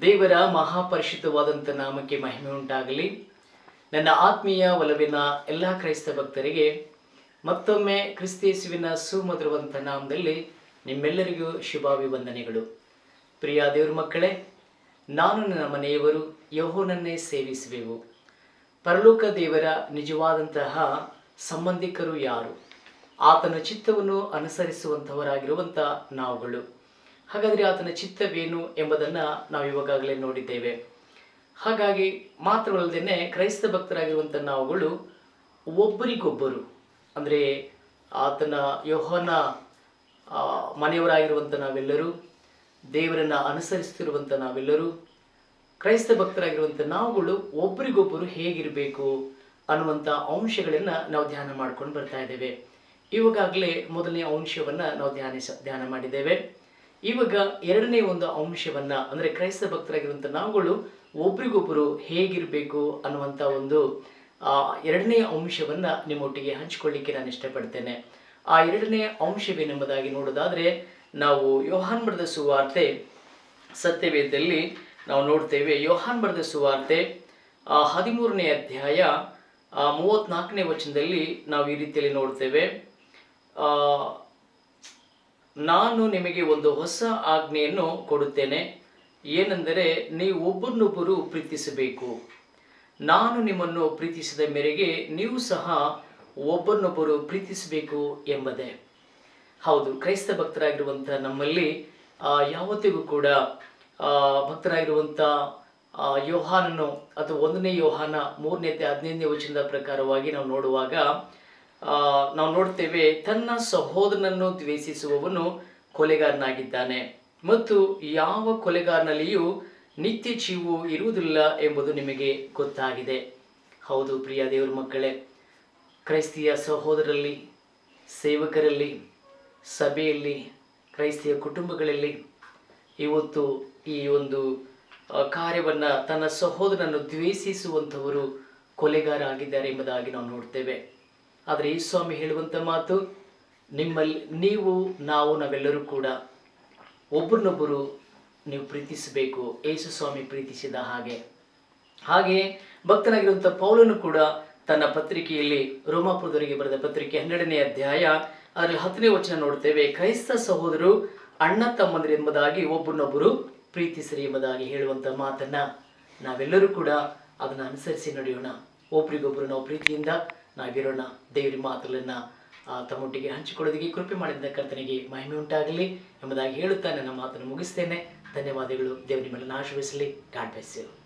ದೇವರ ಮಹಾಪರಿಶುದ್ಧವಾದಂಥ ನಾಮಕ್ಕೆ ಮಹಿಮೆ ಉಂಟಾಗಲಿ. ನನ್ನ ಆತ್ಮೀಯ ಒಲವಿನ ಎಲ್ಲ ಕ್ರೈಸ್ತ ಭಕ್ತರಿಗೆ ಮತ್ತೊಮ್ಮೆ ಕ್ರಿಸ್ತೇಸುವಿನ ಸುಮಧುರವಂತ ನಾಮದಲ್ಲಿ ನಿಮ್ಮೆಲ್ಲರಿಗೂ ಶುಭಾಭಿವಂದನೆಗಳು. ಪ್ರಿಯ ದೇವ್ರ ಮಕ್ಕಳೇ, ನಾನು ನನ್ನ ಮನೆಯವರು ಯಹೋನನ್ನೇ ಸೇವಿಸುವೆವು. ಪರಲೋಕ ದೇವರ ನಿಜವಾದಂತಹ ಸಂಬಂಧಿಕರು ಯಾರು? ಆತನ ಚಿತ್ತವನ್ನು ಅನುಸರಿಸುವಂಥವರಾಗಿರುವಂಥ ನಾವುಗಳು. ಹಾಗಾದರೆ ಆತನ ಚಿತ್ತವೇನು ಎಂಬುದನ್ನು ನಾವು ಇವಾಗಲೇ ನೋಡಿದ್ದೇವೆ. ಹಾಗಾಗಿ ಮಾತ್ರವಲ್ಲದೇನೆ ಕ್ರೈಸ್ತ ಭಕ್ತರಾಗಿರುವಂಥ ನಾವುಗಳು ಒಬ್ಬರಿಗೊಬ್ಬರು. ಅಂದರೆ ಆತನ ಯೋಹನ ಮನೆಯವರಾಗಿರುವಂಥ ನಾವೆಲ್ಲರೂ, ದೇವರನ್ನು ಅನುಸರಿಸುತ್ತಿರುವಂಥ ನಾವೆಲ್ಲರೂ, ಕ್ರೈಸ್ತ ಭಕ್ತರಾಗಿರುವಂಥ ನಾವುಗಳು ಒಬ್ಬರಿಗೊಬ್ಬರು ಹೇಗಿರಬೇಕು ಅನ್ನುವಂಥ ಅಂಶಗಳನ್ನು ನಾವು ಧ್ಯಾನ ಮಾಡ್ಕೊಂಡು ಬರ್ತಾ ಇದ್ದೇವೆ. ಇವಾಗಾಗಲೇ ಮೊದಲನೇ ಅಂಶವನ್ನು ನಾವು ಧ್ಯಾನಿಸ, ಧ್ಯಾನ ಮಾಡಿದ್ದೇವೆ. ಇವಾಗ ಎರಡನೇ ಒಂದು ಅಂಶವನ್ನು, ಅಂದರೆ ಕ್ರೈಸ್ತ ಭಕ್ತರಾಗಿರುವಂಥ ನಾವುಗಳು ಒಬ್ರಿಗೊಬ್ಬರು ಹೇಗಿರಬೇಕು ಅನ್ನುವಂಥ ಒಂದು ಎರಡನೇ ಅಂಶವನ್ನು ನಿಮ್ಮೊಟ್ಟಿಗೆ ಹಂಚಿಕೊಳ್ಳಿಕ್ಕೆ ನಾನು ಇಷ್ಟಪಡ್ತೇನೆ. ಆ ಎರಡನೇ ಅಂಶವೇನೆಂಬುದಾಗಿ ನೋಡೋದಾದರೆ, ನಾವು ಯೋಹಾನ್ ಬರೆದ ಸುವಾರ್ತೆ ಸತ್ಯವೇದದಲ್ಲಿ ನಾವು ನೋಡ್ತೇವೆ. ಯೋಹಾನ್ ಬರೆದ ಸುವಾರ್ತೆ ಹದಿಮೂರನೇ ಅಧ್ಯಾಯ ಮೂವತ್ನಾಲ್ಕನೇ ವಚನದಲ್ಲಿ ನಾವು ಈ ರೀತಿಯಲ್ಲಿ ನೋಡ್ತೇವೆ. ನಾನು ನಿಮಗೆ ಒಂದು ಹೊಸ ಆಜ್ಞೆಯನ್ನು ಕೊಡುತ್ತೇನೆ. ಏನೆಂದರೆ ನೀವು ಒಬ್ಬರನ್ನೊಬ್ಬರು ಪ್ರೀತಿಸಬೇಕು. ನಾನು ನಿಮ್ಮನ್ನು ಪ್ರೀತಿಸಿದ ಮೇರೆಗೆ ನೀವು ಸಹ ಒಬ್ಬರನ್ನೊಬ್ಬರು ಪ್ರೀತಿಸಬೇಕು ಎಂಬುದೇ. ಹೌದು, ಕ್ರೈಸ್ತ ಭಕ್ತರಾಗಿರುವಂಥ ನಮ್ಮಲ್ಲಿ ಯಾವತ್ತಿಗೂ ಕೂಡ ಭಕ್ತರಾಗಿರುವಂಥ ಯೋಹಾನನು ಅಥವಾ ಒಂದನೇ ಯೋಹಾನ, ಮೂರನೇ ಹದಿನೈದನೇ ವಚನದ ಪ್ರಕಾರವಾಗಿ ನಾವು ನೋಡುವಾಗ ನಾವು ನೋಡ್ತೇವೆ, ತನ್ನ ಸಹೋದರನನ್ನು ದ್ವೇಷಿಸುವವನು ಕೊಲೆಗಾರನಾಗಿದ್ದಾನೆ. ಮತ್ತು ಯಾವ ಕೊಲೆಗಾರನಲ್ಲಿಯೂ ನಿತ್ಯ ಜೀವವು ಇರುವುದಿಲ್ಲ ಎಂಬುದು ನಿಮಗೆ ಗೊತ್ತಾಗಿದೆ. ಹೌದು, ಪ್ರಿಯ ದೇವರ ಮಕ್ಕಳೇ, ಕ್ರೈಸ್ತಿಯ ಸಹೋದರಲ್ಲಿ ಸೇವಕರಲ್ಲಿ, ಸಭೆಯಲ್ಲಿ, ಕ್ರೈಸ್ತಿಯ ಕುಟುಂಬಗಳಲ್ಲಿ ಇವತ್ತು ಈ ಒಂದು ಕಾರ್ಯವನ್ನು ತನ್ನ ಸಹೋದರನನ್ನು ದ್ವೇಷಿಸುವಂಥವರು ಕೊಲೆಗಾರ ಆಗಿದ್ದಾರೆ ಎಂಬುದಾಗಿ ನಾವು ನೋಡ್ತೇವೆ. ಆದರೆ ಈ ಸ್ವಾಮಿ ಹೇಳುವಂಥ ಮಾತು, ನಿಮ್ಮಲ್ಲಿ ನೀವು, ನಾವು, ನಾವೆಲ್ಲರೂ ಕೂಡ ಒಬ್ಬರನ್ನೊಬ್ಬರು ನೀವು ಪ್ರೀತಿಸಬೇಕು ಯೇಸು ಸ್ವಾಮಿ ಪ್ರೀತಿಸಿದ ಹಾಗೆ. ಹಾಗೆ ಭಕ್ತನಾಗಿರುವಂಥ ಪೌಲನು ಕೂಡ ತನ್ನ ಪತ್ರಿಕೆಯಲ್ಲಿ ರೋಮಾಪುರದವರಿಗೆ ಬರೆದ ಪತ್ರಿಕೆ ಹನ್ನೆರಡನೇ ಅಧ್ಯಾಯ ಅದರಲ್ಲಿ ಹತ್ತನೇ ವಚನ ನೋಡ್ತೇವೆ. ಕ್ರೈಸ್ತ ಸಹೋದರು ಅಣ್ಣ ತಮ್ಮಂದಿರು ಎಂಬುದಾಗಿ ಒಬ್ಬರನ್ನೊಬ್ಬರು ಪ್ರೀತಿಸಿರಿ ಎಂಬುದಾಗಿ ಹೇಳುವಂಥ ಮಾತನ್ನು ನಾವೆಲ್ಲರೂ ಕೂಡ ಅದನ್ನು ಅನುಸರಿಸಿ ನಡೆಯೋಣ. ಒಬ್ರಿಗೊಬ್ಬರು ನಾವು ಪ್ರೀತಿಯಿಂದ ನಾವಿರೋಣ, ದೇವರ ಮಾತುಗಳನ್ನು ತಮ್ಮೊಟ್ಟಿಗೆ ಹಂಚಿಕೊಳ್ಳೋದಕ್ಕೆ ಕೃಪೆ ಮಾಡಿದ ಕರ್ತನಿಗೆ ಮಹಿಮೆ ಉಂಟಾಗಲಿ ಎಂಬುದಾಗಿ ಹೇಳುತ್ತಾ ನನ್ನ ಮಾತನ್ನು ಮುಗಿಸ್ತೇನೆ. ಧನ್ಯವಾದಗಳು. ದೇವರು ನಿಮ್ಮನ್ನು ಆಶೀರ್ವಿಸಲಿ ಗಾಡ್